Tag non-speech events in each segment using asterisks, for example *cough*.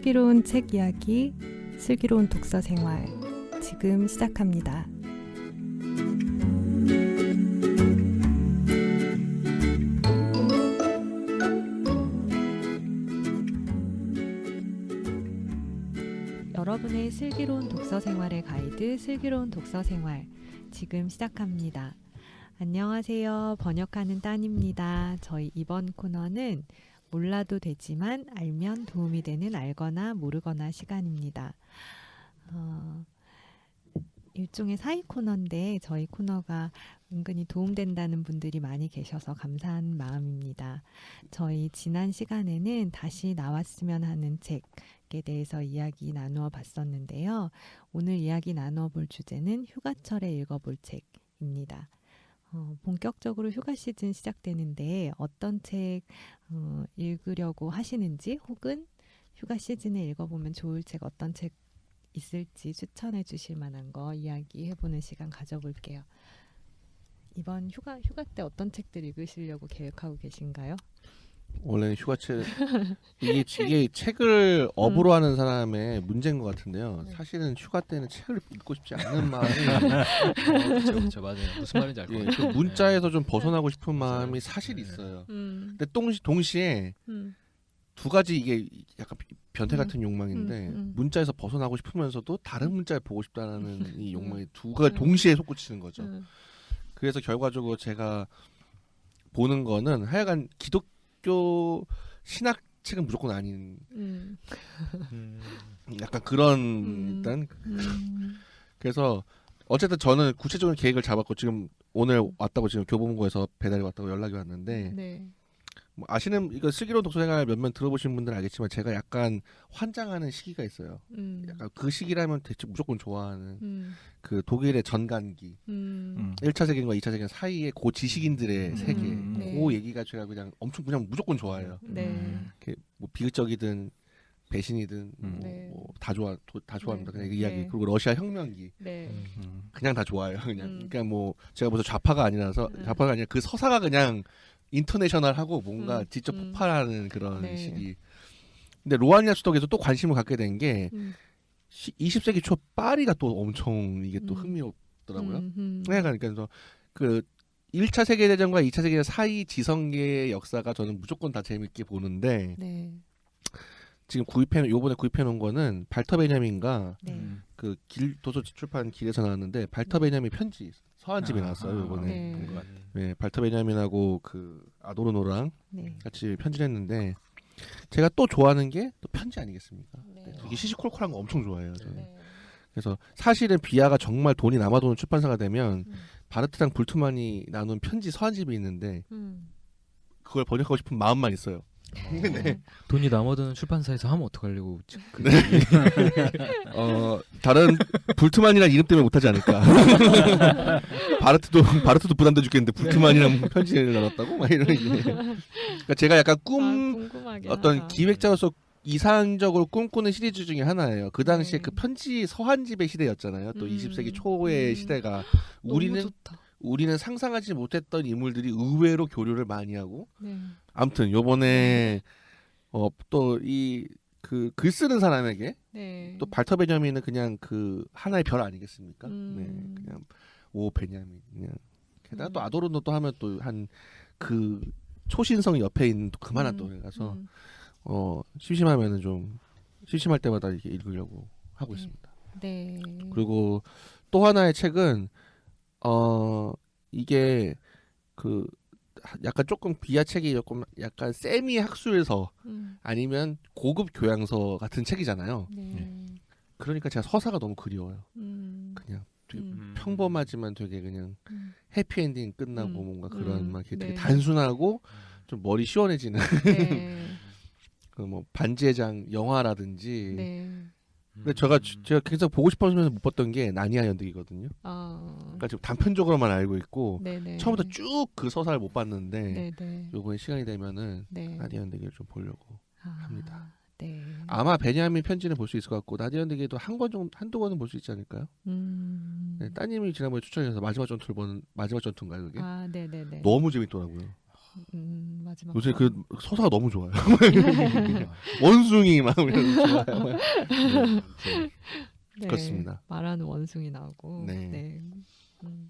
슬기로운 책 이야기, 슬기로운 독서 생활 지금 시작합니다. 여러분의 슬기로운 독서 생활의 가이드 슬기로운 독서 생활 지금 시작합니다. 안녕하세요. 번역하는 딴입니다. 저희 이번 코너는 몰라도 되지만 알면 도움이 되는 알거나 모르거나 시간입니다. 어, 일종의 사이 코너인데 저희 코너가 은근히 도움된다는 분들이 많이 계셔서 감사한 마음입니다. 저희 지난 시간에는 다시 나왔으면 하는 책에 대해서 이야기 나누어 봤었는데요. 오늘 이야기 나누어 볼 주제는 휴가철에 읽어볼 책입니다. 어, 본격적으로 휴가 시즌 시작되는데 어떤 책 어, 읽으려고 하시는지 혹은 휴가 시즌에 읽어보면 좋을 책 어떤 책 있을지 추천해 주실 만한 거 이야기해 보는 시간 가져볼게요. 이번 휴가 휴가 때 어떤 책들 읽으시려고 계획하고 계신가요? 원래 휴가철 *laughs* 이게 이게 책을 업으로 하는 사람의 문제인 것 같은데요. 네. 사실은 휴가 때는 책을 읽고 싶지 않는 *laughs* 마음이 그렇죠, 그렇죠, 맞아요. 무슨 말인지 알것 예, 같아요. 그 문자에서 좀 벗어나고 싶은. 마음이 사실 네. 있어요. 음, 근데 동시, 동시에 음, 두 가지 이게 약간 변태 음, 같은 욕망인데 음, 음. 문자에서 벗어나고 싶으면서도 다른 문자를 보고 싶다라는 *laughs* 이 음. 욕망이 두가 음. 동시에 솟구치는 거죠. 음, 그래서 결과적으로 제가 보는 거는 하여간 기독 교 신학 책은 무조건 아닌 음, 음, 약간 그런 음. 일단 음, 그래서 어쨌든 저는 구체적인 계획을 잡았고 지금 오늘 왔다고 지금 교보문고에서 배달이 왔다고 연락이 왔는데 네, 뭐 아시는 이거 슬기로운 독서 생활 몇몇 들어보신 분들은 알겠지만 제가 약간 환장하는 시기가 있어요. 음, 약간 그 시기라면 대체 무조건 좋아하는 음, 그 독일의 전간기 음, 음. 1차 세계과 2차 세계 사이의 고 지식인들의 음. 세계 네. 그 얘기가 제가 그냥 엄청 그냥 무조건 좋아해요. 네, 음. 이렇게 뭐 비극적이든 배신이든 음. 네. 뭐다 좋아 도- 다 좋아합니다. 네. 그냥 그 이야기 네. 그리고 러시아 혁명기 네, 음. 그냥 다 좋아요. 그냥 음. 그러니까 뭐 제가 무슨 좌파가 아니라서 음. 좌파가 아니라 그 서사가 그냥 인터내셔널하고 뭔가 음. 직접 음. 폭발하는 그런 네. 시기. 근데 로아니아 수덕에서 또 관심을 갖게 된 게 음, 20세기 초 파리가 또 엄청 이게 또 음. 흥미롭더라고요. 음, 음, 네, 그러니까 그래서 그 1차 세계 대전과 2차 세계 대전 사이 지성계의 역사가 저는 무조건 다 재밌게 보는데 네, 지금 구입해 요번에 구입해 놓은 거는 발터 베냐민과 네, 음. 그길 도서 출판 길에서 나왔는데 발터 베냐민 편지 서한집에 아, 나왔어요 요번에 네. 본것 같아요. 네, 발터 베냐민하고 그 아도르노랑 네, 같이 편지를 했는데 제가 또 좋아하는 게 또 편지 아니겠습니까? 네. 이게 시시콜콜한 거 엄청 좋아해요. 저는. 네, 그래서 사실은 비아가 정말 돈이 남아도는 출판사가 되면 음, 바르트랑 불트만이 나눈 편지 서한집이 있는데 음. 그걸 번역하고 싶은 마음만 있어요. 네. 돈이 남아드는 출판사에서 하면 어떡하려고 지금 그 어 다른 불트만이라는 이름 때문에 못하지 않을까. *laughs* 바르트도 바르트도 부담돼 죽겠는데 불트만이랑 편지를 나눴다고 막 이런 게. 그러니까 제가 약간 꿈 아, 어떤 하다. 기획자로서 이상적으로 꿈꾸는 시리즈 중에 하나예요. 그 당시에 네. 그 편지 서한집의 시대였잖아요. 또 음. 20세기 초의 음. 시대가 너무 우리는 좋다. 우리는 상상하지 못했던 인물들이 의외로 교류를 많이 하고 네. 아무튼 요번에 어 또이그 글 쓰는 사람에게 네. 또 발터 베냐민은 그냥 그 하나의 별 아니겠습니까? 음. 네, 그냥 오 베냐민 그냥 게다가 또 음. 아도르노 또 하면 또 한 그 초신성 옆에 있는 또 그만한 음, 또 가서 음. 어 심심하면은 좀 심심할 때마다 이렇게 읽으려고 하고 네. 있습니다. 네. 그리고 또 하나의 책은 어 이게 그 약간 조금 비하 책이 조금 약간 세미 학술서 음. 아니면 고급 교양서 같은 책이잖아요. 네. 그러니까 제가 서사가 너무 그리워요. 음. 그냥 되게 음. 평범하지만 되게 그냥 음. 해피엔딩 끝나고 음. 뭔가 그런 음. 막 이렇게 되게 네. 단순하고 좀 머리 시원해지는 네. *laughs* 그뭐 반지의 장 영화라든지 네. 근데 제가 주- 제가 계속 보고 싶어서 못 봤던 게 나니아 연득이거든요. 아. 그러니까 지금 단편적으로만 알고 있고 네네. 처음부터 쭉 그 서사를 못 봤는데 네네. 요번에 시간이 되면은 네. 나디아 연득이를 좀 보려고 아, 합니다. 네. 아마 베냐민 편지는 볼 수 있을 것 같고 나디아 연득이도 한 권 정도 한두 권은 볼 수 있지 않을까요? 음. 네, 따님이 지난번에 추천해서 마지막 전투를 보는 마지막 전투인가요 그게? 아, 네네네. 너무 재밌더라고요. 음, 마지막. 요새 그 서사가 너무 좋아요. 음. *laughs* 원숭이 막 이러면서 좋아요. 네. 네, 그렇습니다. 말하는 원숭이 나오고. 네. 네. 음.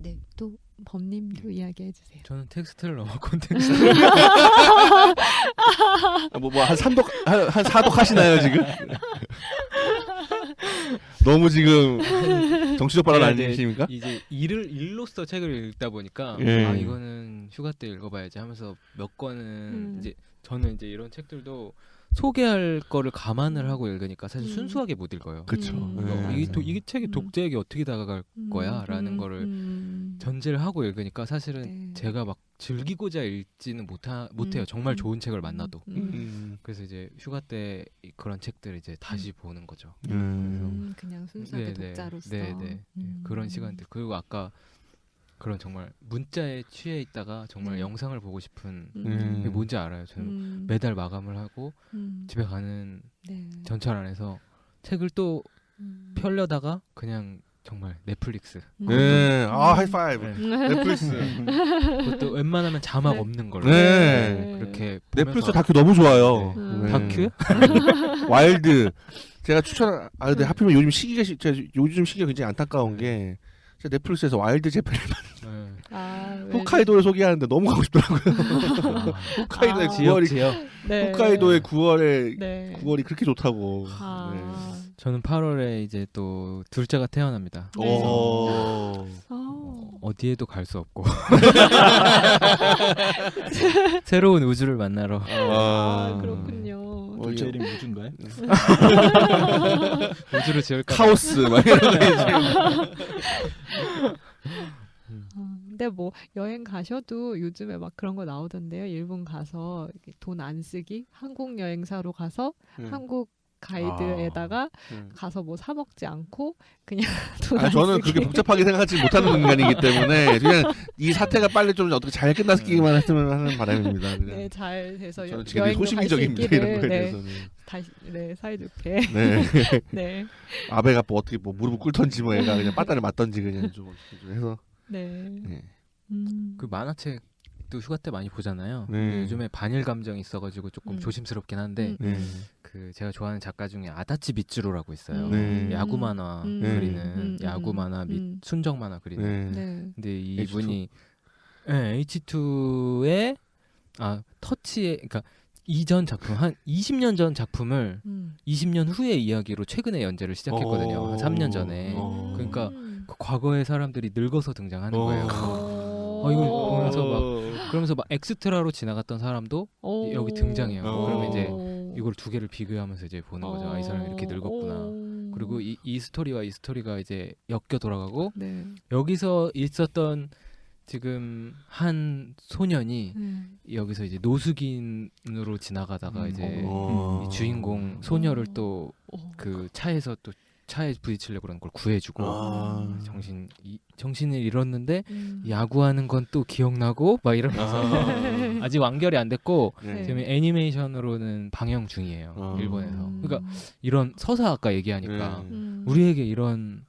네, 또 범님도 이야기해 주세요. 저는 텍스트를 넘어 콘텐츠. 뭐뭐한 삼독 한, 한 사독 하시나요 지금? *laughs* 너무 지금 정치적 발언 네, 네. 아니십니까? 이제 일을 일로써 책을 읽다 보니까 예. 아 이거는 휴가 때 읽어봐야지 하면서 몇 권은 음. 이제 저는 이제 이런 책들도 소개할 거를 감안을 하고 읽으니까 사실 음. 순수하게 못 읽어요. 그쵸. 음. 어, 네. 이게, 도, 이게 책이 음. 독자에게 어떻게 다가갈 거야라는 거를 음. 전제를 하고 읽으니까 사실은 네. 제가 막 즐기고자 읽지는 못하, 못해요. 정말 음. 좋은 책을 만나도. 음. 음. 그래서 이제 휴가 때 이- 그런 책들을 이제 다시 보는 거죠. 음. 음, 그냥 순수하게 네, 네. 독자로서 네, 네. 음. 그런 시간들 그리고 아까 그런 정말 문자에 취해 있다가 정말 음. 영상을 보고 싶은 음. 그게 뭔지 알아요. 저는 음. 매달 마감을 하고 음. 집에 가는 네. 전철 안에서 책을 또 음. 펴려다가 그냥 정말 넷플릭스 네, 아 음. 하이파이브. 네. 넷플릭스. 그것도 웬만하면 자막 네. 없는 걸로 네. 그렇게 넷플릭스 다큐 너무 좋아요. 음. 네. 다큐? *laughs* 와일드. 제가 추천. 아 근데 하필이면 요즘 시기가 시- 제가 요즘 시기가 굉장히 안타까운 게 제가 넷플릭스에서 와일드 재팬 네. 아, 왜- 홋카이도를 소개하는데 너무 가고 싶더라고요. *laughs* *laughs* 홋카이도의 아. 9월이 지역 네. 홋카이도의 9월에 네. 9월이 그렇게 좋다고. 아. 저는 8월에 이제 또 둘째가 태어납니다. 네. 네. 오. 어. 어디에도 갈 수 없고 *laughs* 새로운 우주를 만나러 아, 그렇군요. 어, 둘째 이름 우주인가요? 우주를 지을까 카오스 막 이런 거 어, 근데 뭐 여행 가셔도 요즘에 막 그런 거 나오던데요. 일본 가서 돈 안 쓰기, 한국 여행사로 가서 음. 한국 가이드에다가 음. 가서 뭐 사 먹지 않고 그냥 *laughs* 돈 아, 안 저는. 그렇게 복잡하게 생각하지 못하는 인간이기 때문에 그냥 이 사태가 빨리 좀 어떻게 잘 끝났기만 했으면 하는 바람입니다. 그냥. 네, 잘 돼서 여, 저는 갈수 소심적입니다 이런 거에 네, 대해서는. 다시 네 사이좋게 네. *laughs* 네, 아베가 뭐 어떻게 뭐 무릎을 꿇던지 뭐 애가 그냥 빠따를 맞던지 그냥 좀, 좀 해서. 네, 네. 음, 그 만화책도 휴가 때 많이 보잖아요. 네. 요즘에 반일 감정이 있어가지고 조금 음. 조심스럽긴 한데 음. 네. 그 제가 좋아하는 작가 중에 아다치 미츠루라고 있어요. 네. 야구 만화 음. 그리는 음. 야구 만화 및 음. 순정 만화 그리는. 네. 네, 근데 이분이 네, H2의 아 터치의 그러니까 이전 작품 한 20년 전 작품을 음. 20년 후의 이야기로 최근에 연재를 시작했거든요. 어. 한 3년 전에. 어. 그러니까 음. 그 과거의 사람들이 늙어서 등장하는 어. 거예요. 어. 어, 이거 보면서 막 그러면서 막 엑스트라로 지나갔던 사람도 어. 여기 등장해요. 어. 그러면 이제 어. 이걸 두 개를 비교하면서 이제 보는 거죠. 아, 이 사람이 이렇게 늙었구나. 어. 그리고 이, 이 스토리와 이 스토리가 이제 엮여 돌아가고 네. 여기서 있었던 지금 한 소년이 네. 여기서 이제 노숙인으로 지나가다가 음. 이제 어. 이 주인공 소녀를 어. 또 어. 그 차에서 또 차에 부딪히려고 그런 걸 구해주고 아. 정신 이, 정신을 잃었는데 음. 야구하는 건 또 기억나고 막 이러면서 아. *laughs* 아직 완결이 안 됐고 네. 지금 애니메이션으로는 방영 중이에요 어. 일본에서 음. 그러니까 이런 서사 아까 얘기하니까 네. 음. 우리에게 이런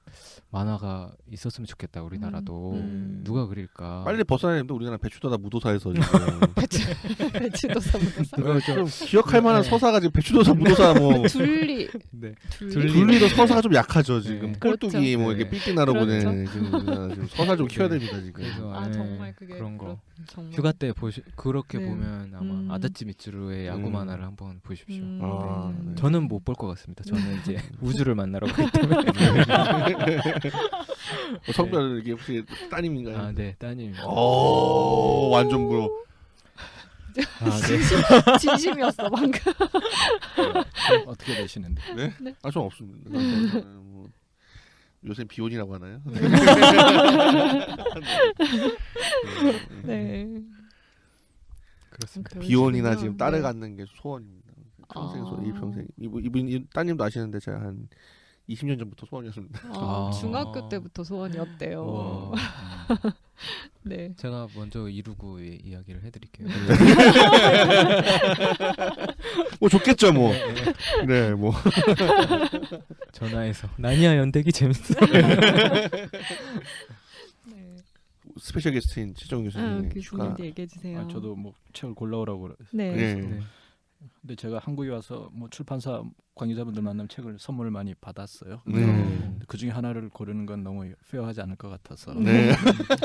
만화가 있었으면 좋겠다 우리나라도 음. 누가 그릴까 빨리 벗어나는데 우리나라 배추도다 무도사에서 지금 *laughs* 배치도사 무도사 그거 좀좀 기억할 만한 네. 서사가 지금 배추도사 무도사 뭐 *laughs* 둘리 네. 둘리, 둘리. 둘리도 서사가 좀 약하죠 지금 네. 꼴뚜기 그렇죠. 뭐 이렇게 네. 삐끼 나르고는 그렇죠. 지금 서사 좀 키워야 네. 됩니다 지금 그래서 아 예, 정말 그게 그런 거 그렇- 정말. 휴가 때 보시 그렇게 네. 보면 아마 음. 아다치 미츠루의 야구 음. 만화를 한번 보십시오. 음, 아, 네. 네. 저는 못 볼 것 같습니다. 저는 *laughs* 이제 우주를 만나러 가기 *laughs* 때문에. 어, 성별 이게 혹시 따님인가요? 아, 네, 따님. 오 완전 부러. *laughs* 아, 네. 진심 이었어 방금. 어떻게 되시는데? 아좀 없습니다. 저는 뭐, 요새 비혼이라고 하나요? *laughs* 네. 그렇습니다. 비혼이나. 지금 딸을 네. 갖는 게 소원입니다. 평생 소, 이 아. 평생 이분 이분 이 따님도 아시는데 제가 한 20년 전부터 소원이었습니다. 아, 아. 중학교 때부터 소원이었대요. 와. *laughs* 네. 제가 먼저 이루고 이- 이야기를 해드릴게요. *laughs* 뭐 좋겠죠 뭐. 네 뭐. *laughs* 전화해서 나니아 연대기 재밌어. 네. 스페셜 게스트인 아, 교수님 추가. 교수님도 얘기해 주세요. 아, 저도 뭐 책을 골라오라고 그래. 네. 네. 네. 근데 제가 한국에 와서 뭐 출판사 관계자분들 만나면 책을 선물을 많이 받았어요. 네. 음. 그 중에 하나를 고르는 건 너무 페어하지 않을 것 같아서 네.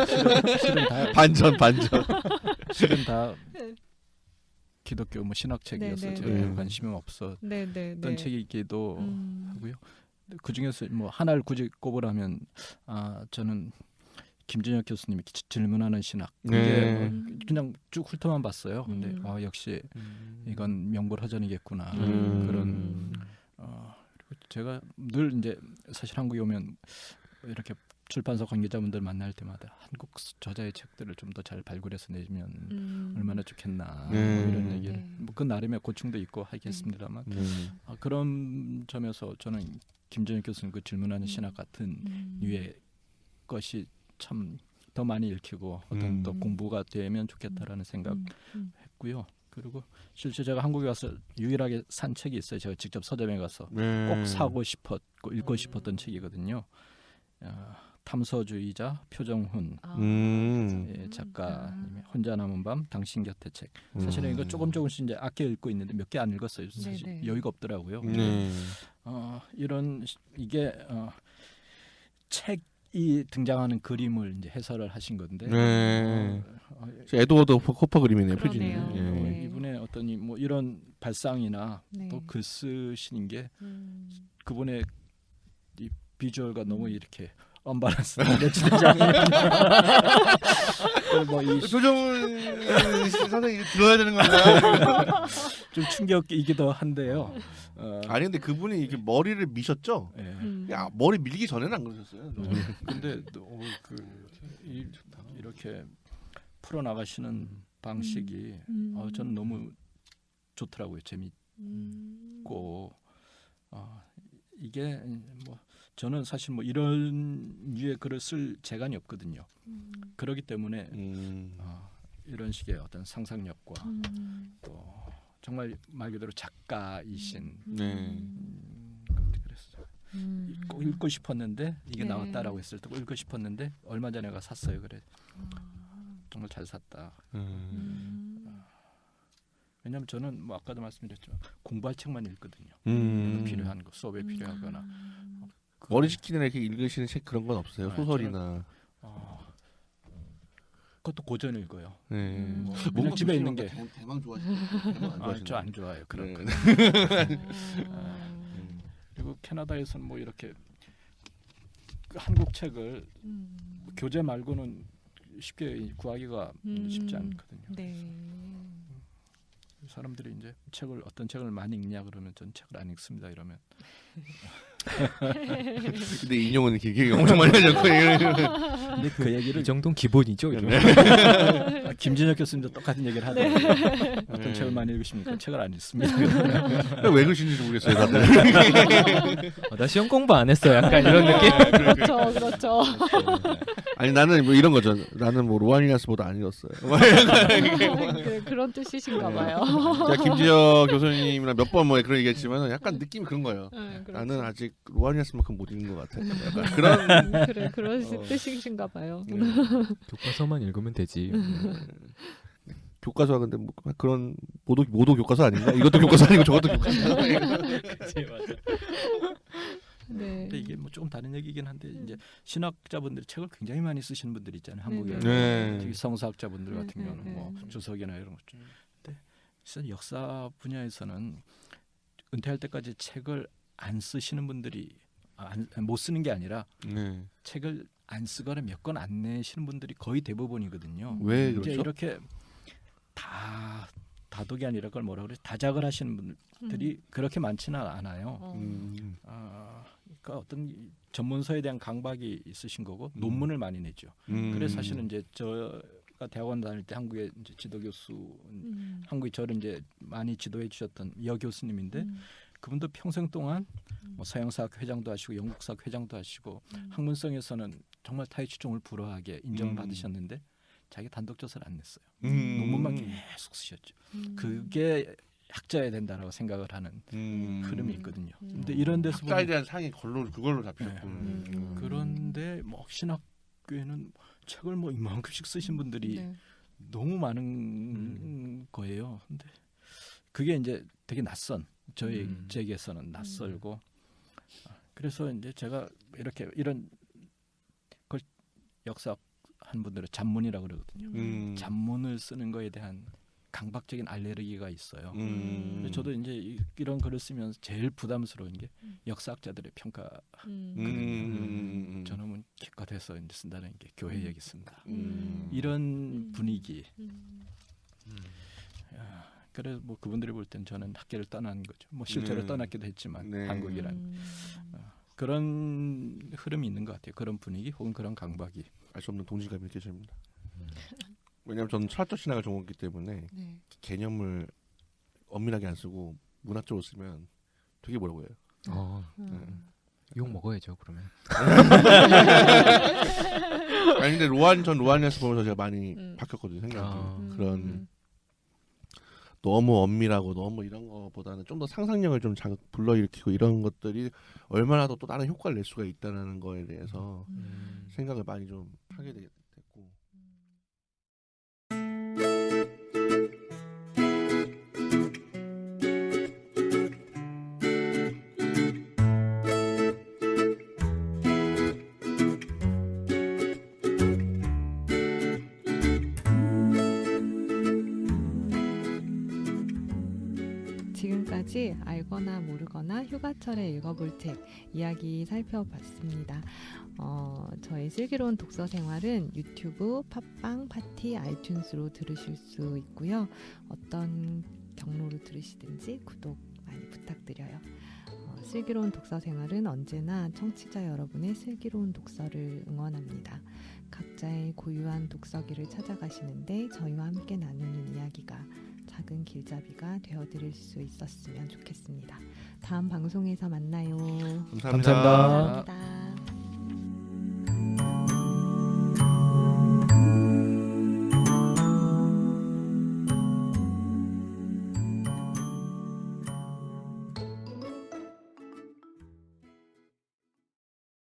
실은, 실은 다 *laughs* 반전 반전. *laughs* 실은 다 기독교 뭐 신학 책이어서 네, 네, 제가 네. 별 관심이 없었던 네, 네, 네. 책이기도 음. 하고요. 그 중에서 뭐 하나를 굳이 꼽으라면 아 저는 김준혁 교수님이 기- 질문하는 신학 그게 네. 뭐 그냥 쭉 훑어만 봤어요. 근데 음. 아 역시 이건 명불허전이겠구나 음. 그런 어, 그리고 제가 늘 이제 사실 한국에 오면 이렇게 출판사 관계자분들 만날 때마다 한국 저자의 책들을 좀 더 잘 발굴해서 내면 음. 얼마나 좋겠나 네. 뭐 이런 얘기를 네. 뭐그 나름의 고충도 있고 하겠습니다만 네. 아, 그런 점에서 저는 김정일 교수님 그 질문하는 음. 신학 같은 음. 류의 것이 참 더 많이 읽히고 어떤 음. 또 공부가 되면 좋겠다라는 생각 음. 음. 했고요. 그리고 실제 제가 한국에 와서 유일하게 산 책이 있어요. 제가 직접 서점에 가서 네. 꼭 사고 싶었고 읽고 음. 싶었던 책이거든요. 아, 탐서주의자 표정훈 아. 음. 예, 작가님의 혼자 남은 밤 당신 곁의 책. 음. 사실은 이거 조금 조금씩 이제 아껴 읽고 있는데 몇 개 안 읽었어요. 사실 네네. 여유가 없더라고요. 네. 어, 이런 시- 이게 어, 책 이 등장하는 그림을 이제 해설을 하신 건데 네. 어, 어, 에드워드 호퍼 그림이네요 표지는. 예. 네. 이분의 어떤 이- 뭐 이런 발상이나 네. 또 글 쓰시는 게 음. 그분의 이 비주얼과 너무 음. 이렇게 매치되지 않는 뭐이 조정은 선생님 들어야 되는 건가요? 좀 충격이기도 한데요. 어, 아니 근데 그분이 이렇게 머리를 미셨죠? 예. 음. 야 머리 밀기 전에는 안 그러셨어요. 근데 또 그, 이, 이렇게 풀어 나가시는 방식이 음. 어, 저는 너무 좋더라고요. 재밌고 음. 어, 이게 뭐 저는 사실 뭐 이런 류의 글을 쓸 재간이 없거든요. 음. 그렇기 때문에 음. 어, 이런 식의 어떤 상상력과 음. 또 정말 말 그대로 작가이신 네. 음, 그랬어요. 음. 꼭 읽고 싶었는데 이게 네. 나왔다라고 했을 때 꼭 읽고 싶었는데 얼마 전에 가 샀어요. 그래 아. 정말 잘 샀다. 음. 음. 왜냐하면 저는 뭐 아까도 말씀드렸지만 공부할 책만 읽거든요. 음. 필요한 거 수업에 필요하거나 음. 그- 머리 식히는 이렇게 읽으시는 책 그런 건 없어요. 네, 소설이나. 어, 그것도 고전 읽어요. 네. 음. 뭐 집에 있는 게 대망, 대망 좋아하시는 아, 저안 좋아해요. 그런 네. 거. 어. *laughs* 그리고 캐나다에서는 뭐 이렇게 그 한국 책을 음. 교재 말고는 쉽게 구하기가 음. 쉽지 않거든요. 네. 사람들이 이제 책을 어떤 책을 많이 읽냐 그러면 전 책을 안 읽습니다 이러면 *laughs* *laughs* 근데 인용은 길게 엄청 많이 하셨고 *laughs* 근데 그 얘기를 이 정도는 기본이죠. 이 정도. *laughs* 아, 김진혁 교수님도 똑같은 얘기를 하더라고요. 어떤 네. 책을 많이 읽으십니까? 책을 안 읽습니다. 왜 그러시는지 모르겠어요, 다들. 어, 나 시험 공부 안 했어. 약간 이런 느낌. 그렇죠, 그렇죠. 아니 나는 뭐 이런 거죠. 나는 뭐 로아니아스보다 안 읽었어요. 그, 그런 뜻이신가 봐요. 제가 김지혁 교수님이랑 몇 번 뭐 그런 얘기했지만 약간 느낌이 그런 거예요. 네, 그렇죠. 나는 아직 로아니아스만큼 못 읽는 것 같아. 약간 *laughs* 그런 음, 그래, 그런 어. 뜻이신가 봐요. 네. *laughs* 교과서만 읽으면 되지. 교과서가 근데 뭐 그런 모도 모도 교과서 아닌가? 이것도 교과서 아니고 저것도 교과서. *laughs* 네. 근데 이게 뭐 조금 다른 얘기긴 한데 이제 신학자분들이 책을 굉장히 많이 쓰시는 분들 있잖아요. 한국에 네. 특히 성서학자분들 네, 같은 네, 경우는 네. 뭐 주석이나 이런 것. 근데 역사 분야에서는 은퇴할 때까지 책을 안 쓰시는 분들이 안, 못 쓰는 게 아니라 네. 책을 안 쓰거나 몇 권 안 내시는 분들이 거의 대부분이거든요. 왜 이제 그렇죠? 이렇게 다 다독이 아니라 그걸 뭐라 그래 다작을 하시는 분들이 그렇게 많지는 않아요. 어. 음. 아, 그러니까 어떤 이 전문서에 대한 강박이 있으신 거고 음. 논문을 많이 내죠. 음. 그래서 사실은 이제 저가 대학원 다닐 때 한국의 이제 지도 교수, 음. 한국에 저를 이제 많이 지도해 주셨던 여 교수님인데 음. 그분도 평생 동안 음. 뭐 서양사학 회장도 하시고 영국사학 회장도 하시고 음. 학문성에서는 정말 타이치종을 불허하게 인정을 음. 받으셨는데 자기 단독 저서를 안 냈어요. 음. 논문만 계속 쓰셨죠. 음. 그게 학자야 된다라고 생각을 하는 음. 흐름이 있거든요. 음. 근데 이런 데서 학자에 보면 대한 상이 걸로 그걸로 잡히셨군. 음. 그런데 뭐 신학교에는 책을 뭐 이만큼씩 쓰신 분들이 네. 너무 많은 거예요. 근데 그게 이제 되게 낯선 저희 음. 제게서는 낯설고 아, 그래서 이제 제가 이렇게 이런 걸 역사 한 분들은 잡문이라고 그러거든요. 음. 잡문을 쓰는 거에 대한 강박적인 알레르기가 있어요. 음. 저도 이제 이- 이런 글을 쓰면서 제일 부담스러운 게 음. 역사학자들의 평가. 음. 음, 음, 음. 저놈은 기껏해서 이제 쓴다는 게 교회력이 쓴다. 음. 이런 음. 분위기. 음. 야, 그래서 뭐 그분들이 볼 땐 저는 학계를 떠난 거죠. 뭐 실제로 네. 떠났기도 했지만 네. 한국이란 음. 그런 흐름이 있는 것 같아요. 그런 분위기 혹은 그런 강박이. 알 수 없는 동질감이 느껴집니다. 왜냐하면 저는 철학적 신학을 전공했기 때문에 네. 개념을 엄밀하게 안 쓰고 문학적으로 쓰면 되게 뭐라고 해요. 어, 음. 욕 먹어야죠 그러면. *laughs* 아니 근데 로안 전 로안에서 보면서 제가 많이 음. 바뀌었거든요 생각이. 아. 음. 그런 너무 엄밀하고 너무 이런 거보다는 좀 더 상상력을 좀 자극 불러일으키고 이런 것들이 얼마나 더 또 다른 효과를 낼 수가 있다는 거에 대해서 음. 생각을 많이 좀 하게 되- 됐고 지금까지 알거나 모르거나 휴가철에 읽어볼 책 이야기 살펴봤습니다. 어, 저희 슬기로운 독서 생활은 유튜브, 팟빵, 파티, 아이튠스로 들으실 수 있고요. 어떤 경로로 들으시든지 구독 많이 부탁드려요. 어, 슬기로운 독서 생활은 언제나 청취자 여러분의 슬기로운 독서를 응원합니다. 각자의 고유한 독서기를 찾아가시는데 저희와 함께 나누는 이야기가 작은 길잡이가 되어드릴 수 있었으면 좋겠습니다. 다음 방송에서 만나요. 감사합니다. 감사합니다. 감사합니다.